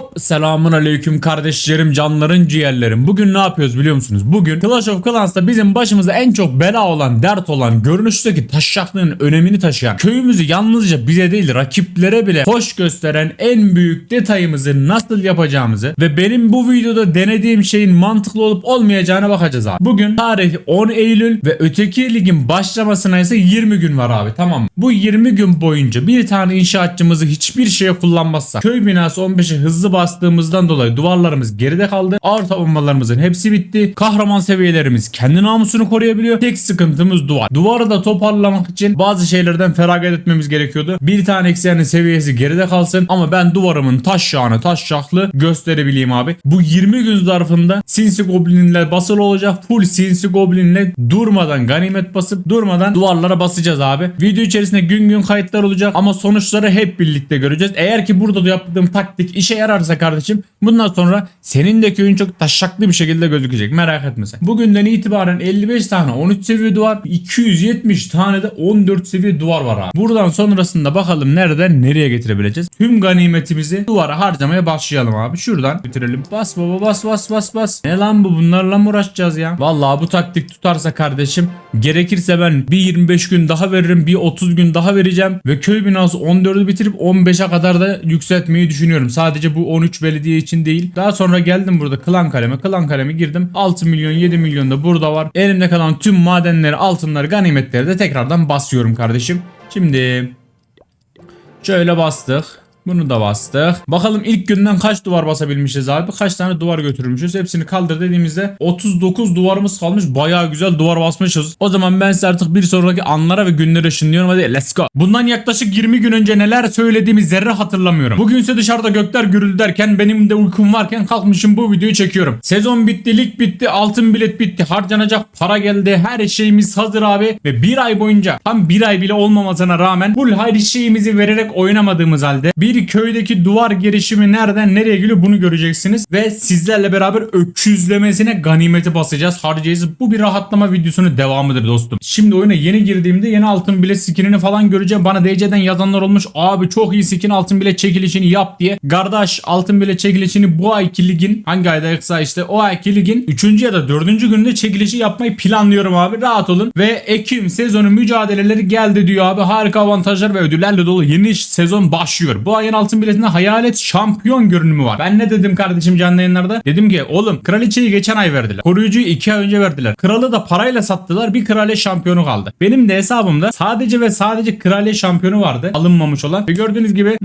Hop selamun aleyküm kardeşlerim canların ciğerlerim. Bugün ne yapıyoruz biliyor musunuz? Bugün Clash of Clans'ta bizim başımıza en çok bela olan dert olan görünüşteki taşşaklığın önemini taşıyan köyümüzü yalnızca bize değil rakiplere bile hoş gösteren en büyük detayımızı nasıl yapacağımızı ve benim bu videoda denediğim şeyin mantıklı olup olmayacağına bakacağız abi. Bugün tarih 10 Eylül ve öteki ligin başlamasına ise 20 gün var abi tamam mı? Bu 20 gün boyunca bir tane inşaatçımızı hiçbir şeye kullanmazsak köy binası 15'e hızlı bastığımızdan dolayı duvarlarımız geride kaldı. Ağır savunmalarımızın hepsi bitti. Kahraman seviyelerimiz kendi namusunu koruyabiliyor. Tek sıkıntımız duvar. Duvarı da toparlamak için bazı şeylerden feragat etmemiz gerekiyordu. Bir tane eksiyenin seviyesi geride kalsın ama ben duvarımın taş şahını taş şahlı gösterebileyim abi. Bu 20 gün zarfında Sinsi Goblin'le basılı olacak. Full Sinsi Goblin'le durmadan ganimet basıp durmadan duvarlara basacağız abi. Video içerisinde gün gün kayıtlar olacak ama sonuçları hep birlikte göreceğiz. Eğer ki burada da yaptığım taktik işe yararsa kardeşim bundan sonra senin de köyün çok taşaklı bir şekilde gözükecek. Merak etme sen. Bugünden itibaren 55 tane 13 seviye duvar 270 tane de 14 seviye duvar var abi. Buradan sonrasında bakalım nereden nereye getirebileceğiz. Tüm ganimetimizi duvara harcamaya başlayalım abi. Şuradan bitirelim. Bas baba bas bas bas bas. Ne lan bu bunlarla mı uğraşacağız ya? Vallahi bu taktik tutarsa kardeşim gerekirse ben bir 25 gün daha veririm bir 30 gün daha vereceğim ve köy binası 14'ü bitirip 15'e kadar da yükseltmeyi düşünüyorum. Sadece bu 13 belediye için değil. Daha sonra geldim burada klan kaleme. Klan kaleme girdim. 6 milyon 7 milyon da burada var. Elimde kalan tüm madenleri, altınları, ganimetleri de tekrardan basıyorum kardeşim. Şimdi şöyle bastık. Bunu da bastık. Bakalım ilk günden kaç duvar basabilmişiz abi. Kaç tane duvar götürmüşüz. Hepsini kaldır dediğimizde 39 duvarımız kalmış. Bayağı güzel duvar basmışız. O zaman ben size artık bir sonraki anlara ve günlere ışınlıyorum. Hadi let's go. Bundan yaklaşık 20 gün önce neler söylediğimi zerre hatırlamıyorum. Bugünse dışarıda gökler gürül derken benim de uykum varken kalkmışım bu videoyu çekiyorum. Sezon bitti, lig bitti, altın bilet bitti, harcanacak para geldi. Her şeyimiz hazır abi. Ve bir ay boyunca tam bir ay bile olmamasına rağmen full her şeyimizi vererek oynamadığımız halde bir köydeki duvar girişimi nereden nereye geliyor bunu göreceksiniz. Ve sizlerle beraber öküzlemesine ganimeti basacağız. Harcayacağız. Bu bir rahatlama videosunun devamıdır dostum. Şimdi oyuna yeni girdiğimde yeni altın bilet skinini falan göreceğim. Bana DC'den yazanlar olmuş. Abi çok iyi skin altın bilet çekilişini yap diye. Kardeş altın bilet çekilişini bu ayki ligin hangi ayda yoksa işte o ayki ligin 3. ya da 4. gününde çekilişi yapmayı planlıyorum abi. Rahat olun. Ve Ekim sezonu mücadeleleri geldi diyor abi. Harika avantajlar ve ödüllerle dolu yeni sezon başlıyor. Bu ayın altın biletinde hayalet şampiyon görünümü var. Ben ne dedim kardeşim canlı yayınlarda? Dedim ki oğlum kraliçeyi geçen ay verdiler. Koruyucuyu 2 ay önce verdiler. Kralı da parayla sattılar. Bir kraliçe şampiyonu kaldı. Benim de hesabımda sadece ve sadece kraliçe şampiyonu vardı. Alınmamış olan. Ve gördüğünüz gibi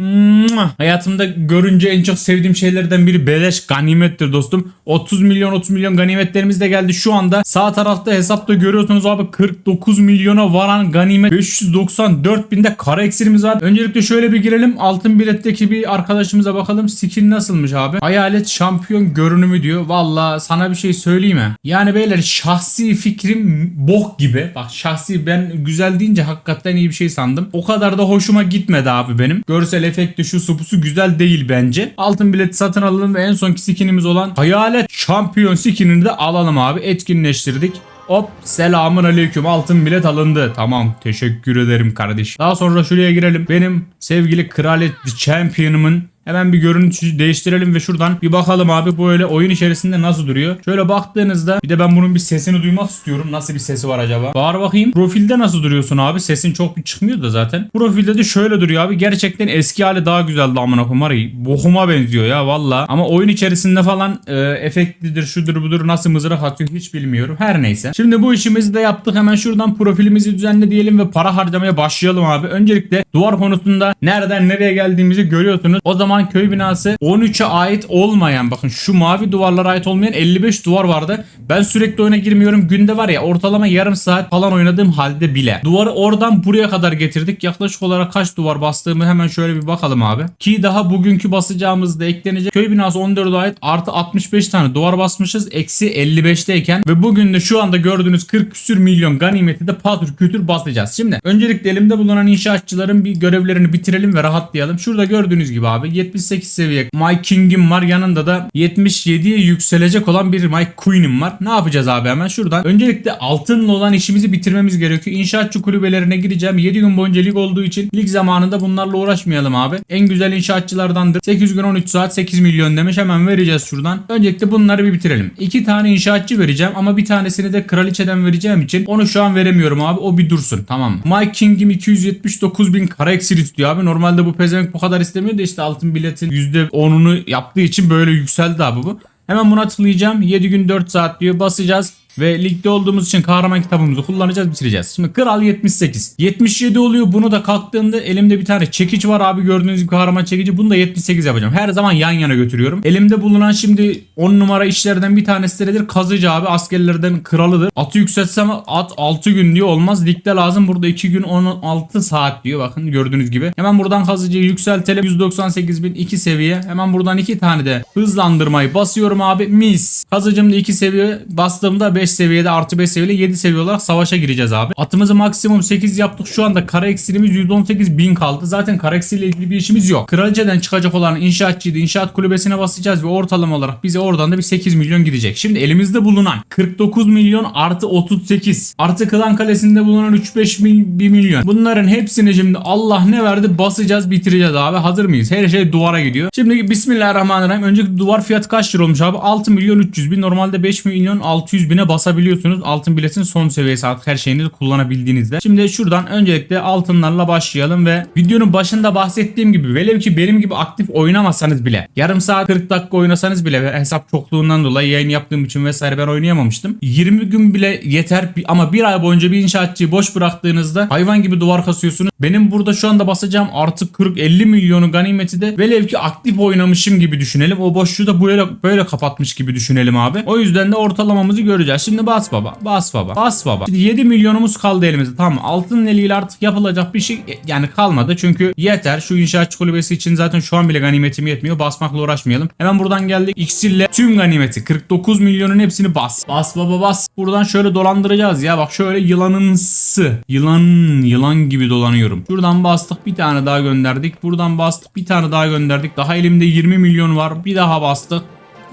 hayatımda görünce en çok sevdiğim şeylerden biri beleş ganimettir dostum. 30 milyon 30 milyon ganimetlerimiz de geldi. Şu anda sağ tarafta hesapta görüyorsunuz abi 49 milyona varan ganimet 594 binde kara eksirimiz var. Öncelikle şöyle bir girelim. Altın biletteki bir arkadaşımıza bakalım. Skin nasılmış abi? Hayalet şampiyon görünümü diyor. Valla sana bir şey söyleyeyim mi? Yani beyler şahsi fikrim bok gibi. Bak şahsi ben güzel deyince hakikaten iyi bir şey sandım. O kadar da hoşuma gitmedi abi benim. Görsel efekti şu su busu güzel değil bence. Altın bilet satın alalım ve en sonki skinimiz olan Hayalet şampiyon skinini de alalım abi. Etkinleştirdik. Hop selamun aleyküm altın bilet alındı. Tamam teşekkür ederim kardeş. Daha sonra şuraya girelim. Benim sevgili kraliyet champion'ımın Hemen bir görüntü değiştirelim ve şuradan bir bakalım abi böyle oyun içerisinde nasıl duruyor. Şöyle baktığınızda bir de ben bunun bir sesini duymak istiyorum. Nasıl bir sesi var acaba? Bağır bakayım. Profilde nasıl duruyorsun abi? Sesin çok çıkmıyor da zaten. Profilde de şöyle duruyor abi. Gerçekten eski hali daha güzeldi amına koyayım. Var ya, Bohuma benziyor ya valla. Ama oyun içerisinde falan e, efektlidir şudur budur nasıl mızrak atıyor hiç bilmiyorum. Her neyse. Şimdi bu işimizi de yaptık. Hemen şuradan profilimizi düzenle diyelim ve para harcamaya başlayalım abi. Öncelikle duvar konusunda nereden nereye geldiğimizi görüyorsunuz. O zaman köy binası 13'e ait olmayan bakın şu mavi duvarlara ait olmayan 55 duvar vardı. Ben sürekli oyuna girmiyorum. Günde var ya ortalama yarım saat falan oynadığım halde bile. Duvarı oradan buraya kadar getirdik. Yaklaşık olarak kaç duvar bastığımı hemen şöyle bir bakalım abi. Ki daha bugünkü basacağımızda eklenecek. Köy binası 14'e ait artı 65 tane duvar basmışız. Eksi 55'teyken ve bugün de şu anda gördüğünüz 40 küsür milyon ganimeti de patır kütür basacağız. Şimdi öncelikle elimde bulunan inşaatçıların bir görevlerini bitirelim ve rahatlayalım. Şurada gördüğünüz gibi abi 78 seviye Mike King'im var. Yanında da 77'ye yükselecek olan bir Mike Queen'im var. Ne yapacağız abi hemen şuradan. Öncelikle altınla olan işimizi bitirmemiz gerekiyor. İnşaatçı kulübelerine gireceğim. 7 gün boyunca lig olduğu için lig zamanında bunlarla uğraşmayalım abi. En güzel inşaatçılardandır. 8 gün 13 saat 8 milyon demiş. Hemen vereceğiz şuradan. Öncelikle bunları bir bitirelim. 2 tane inşaatçı vereceğim ama bir tanesini de kraliçeden vereceğim için onu şu an veremiyorum abi. O bir dursun. Tamam mı? Mike King'im 279 bin kara eksir istiyor abi. Normalde bu pezevenk bu kadar istemiyor da işte altın biletin %10'unu yaptığı için böyle yükseldi abi bu. Hemen buna tıklayacağım. 7 gün 4 saat diyor. Basacağız. Ve ligde olduğumuz için kahraman kitabımızı kullanacağız bitireceğiz. Şimdi kral 78. 77 oluyor. Bunu da kalktığımda elimde bir tane çekiç var abi gördüğünüz gibi kahraman çekici. Bunu da 78 yapacağım. Her zaman yan yana götürüyorum. Elimde bulunan şimdi 10 numara işlerden bir tanesi nedir? Kazıcı abi askerlerden kralıdır. Atı yükseltsem at 6 gün diyor olmaz. Ligde lazım. Burada 2 gün 16 saat diyor. Bakın gördüğünüz gibi. Hemen buradan kazıcıyı yükseltelim. 198 bin 2 seviye. Hemen buradan 2 tane de hızlandırmayı basıyorum abi. Mis. Kazıcım da 2 seviye bastığımda 5 seviyede artı 5 seviyede 7 seviye olarak savaşa gireceğiz abi. Atımızı maksimum 8 yaptık. Şu anda kara eksirimiz 118 bin kaldı. Zaten kara eksiriyle ilgili bir işimiz yok. Kraliçeden çıkacak olan inşaatçıydı. İnşaat kulübesine basacağız ve ortalama olarak bize oradan da bir 8 milyon gidecek. Şimdi elimizde bulunan 49 milyon artı 38 artı Klan Kalesi'nde bulunan 3-5 mil, 1 milyon. Bunların hepsini şimdi Allah ne verdi basacağız bitireceğiz abi. Hazır mıyız? Her şey duvara gidiyor. Şimdi Bismillahirrahmanirrahim. Önceki duvar fiyatı kaç lira olmuş abi? 6 milyon 300 bin. Normalde 5 milyon 600 bine basabiliyorsunuz. Altın biletin son seviyesi artık her şeyini kullanabildiğinizde. Şimdi şuradan öncelikle altınlarla başlayalım ve videonun başında bahsettiğim gibi velev ki benim gibi aktif oynamasanız bile yarım saat 40 dakika oynasanız bile hesap çokluğundan dolayı yayın yaptığım için vesaire ben oynayamamıştım. 20 gün bile yeter ama bir ay boyunca bir inşaatçıyı boş bıraktığınızda hayvan gibi duvar kasıyorsunuz. Benim burada şu anda basacağım artık 40-50 milyonu ganimeti de velev ki aktif oynamışım gibi düşünelim. O boşluğu da böyle böyle kapatmış gibi düşünelim abi. O yüzden de ortalamamızı göreceğiz. Şimdi bas baba. Bas baba. Bas baba. Şimdi 7 milyonumuz kaldı elimizde. Tamam altın eliyle artık yapılacak bir şey yani kalmadı. Çünkü yeter. Şu inşaatçı kulübesi için zaten şu an bile ganimetim yetmiyor. Basmakla uğraşmayalım. Hemen buradan geldik. İksirle tüm ganimeti 49 milyonun hepsini bas. Bas baba bas. Buradan şöyle dolandıracağız ya. Bak şöyle yılanınsı. Yılan yılan gibi dolanıyorum. Şuradan bastık bir tane daha gönderdik. Buradan bastık bir tane daha gönderdik. Daha elimde 20 milyon var. Bir daha bastık.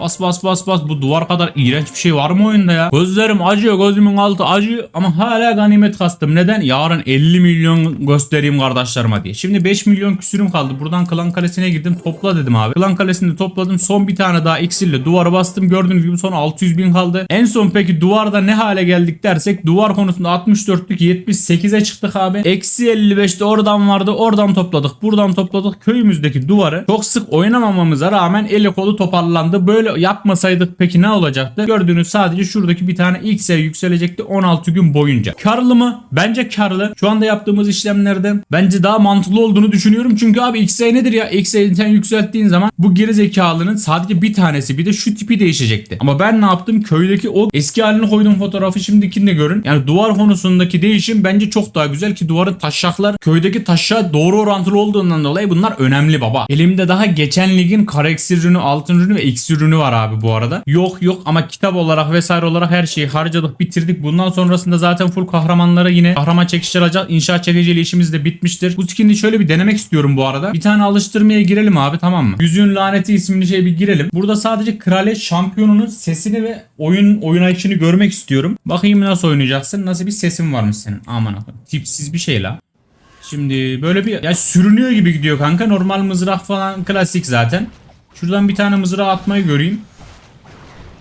Bas bas bas bas bu duvar kadar iğrenç bir şey var mı oyunda ya? Gözlerim acıyor gözümün altı acıyor ama hala ganimet kastım. Neden? Yarın 50 milyon göstereyim kardeşlerime diye. Şimdi 5 milyon küsürüm kaldı. Buradan Klan Kalesi'ne girdim topla dedim abi. Klan Kalesi'nde topladım. Son bir tane daha iksirle duvara bastım. Gördüğünüz gibi son 600 bin kaldı. En son peki duvarda ne hale geldik dersek duvar konusunda 64'lük 78'e çıktık abi. Eksi 55'te oradan vardı. Oradan topladık. Buradan topladık. Köyümüzdeki duvarı çok sık oynamamamıza rağmen eli kolu toparlandı. Böyle yapmasaydık peki ne olacaktı? Gördüğünüz sadece şuradaki bir tane seviye yükselecekti 16 gün boyunca. Karlı mı? Bence karlı. Şu anda yaptığımız işlemlerden bence daha mantıklı olduğunu düşünüyorum. Çünkü abi sayı nedir ya? Sayıyı sen yükselttiğin zaman bu geri zekalının sadece bir tanesi bir de şu tipi değişecekti. Ama ben ne yaptım? Köydeki o eski halini koydum fotoğrafı şimdikini de görün. Yani duvar konusundaki değişim bence çok daha güzel ki duvarın taşaklar köydeki taşa doğru orantılı olduğundan dolayı bunlar önemli baba. Elimde daha geçen ligin kara ürünü, altın ürünü ve X ürünü var abi bu arada. Yok yok ama kitap olarak vesaire olarak her şeyi harcadık bitirdik. Bundan sonrasında zaten full kahramanlara yine kahraman çekişler alacağız. İnşaat çekiciyle işimiz de bitmiştir. Bu skin'i şöyle bir denemek istiyorum bu arada. Bir tane alıştırmaya girelim abi tamam mı? Yüzüğün laneti isimli şey bir girelim. Burada sadece kraliyet şampiyonunun sesini ve oyun oynayışını görmek istiyorum. Bakayım nasıl oynayacaksın. Nasıl bir sesin varmış senin. Aman akım. Tipsiz bir şey la. Şimdi böyle bir ya sürünüyor gibi gidiyor kanka. Normal mızrak falan klasik zaten. Şuradan bir tane mızrağı atmayı göreyim.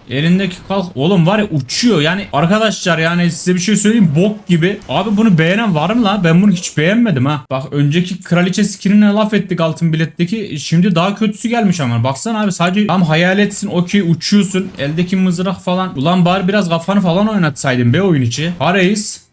Elindeki kalk oğlum var ya uçuyor yani arkadaşlar yani size bir şey söyleyeyim bok gibi. Abi bunu beğenen var mı lan? Ben bunu hiç beğenmedim ha. Bak önceki kraliçe skinine laf ettik altın biletteki. Şimdi daha kötüsü gelmiş ama. Baksana abi sadece tam hayal etsin okey uçuyorsun. Eldeki mızrak falan. Ulan bari biraz kafanı falan oynatsaydın be oyun içi. Ha.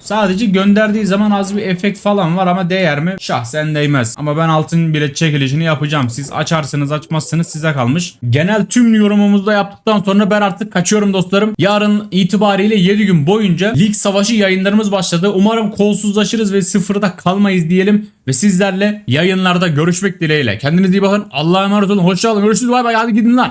Sadece gönderdiği zaman az bir efekt falan var ama değer mi? Şahsen değmez. Ama ben altın bilet çekilişini yapacağım. Siz açarsınız açmazsınız size kalmış. Genel tüm yorumumuzu da yaptıktan sonra ben artık kaçıyorum dostlarım. Yarın itibariyle 7 gün boyunca lig savaşı yayınlarımız başladı. Umarım kolsuzlaşırız ve sıfırda kalmayız diyelim. Ve sizlerle yayınlarda görüşmek dileğiyle. Kendinize iyi bakın. Allah'a emanet olun. Hoşçakalın. Görüşürüz. Bay bay. Hadi gidin lan.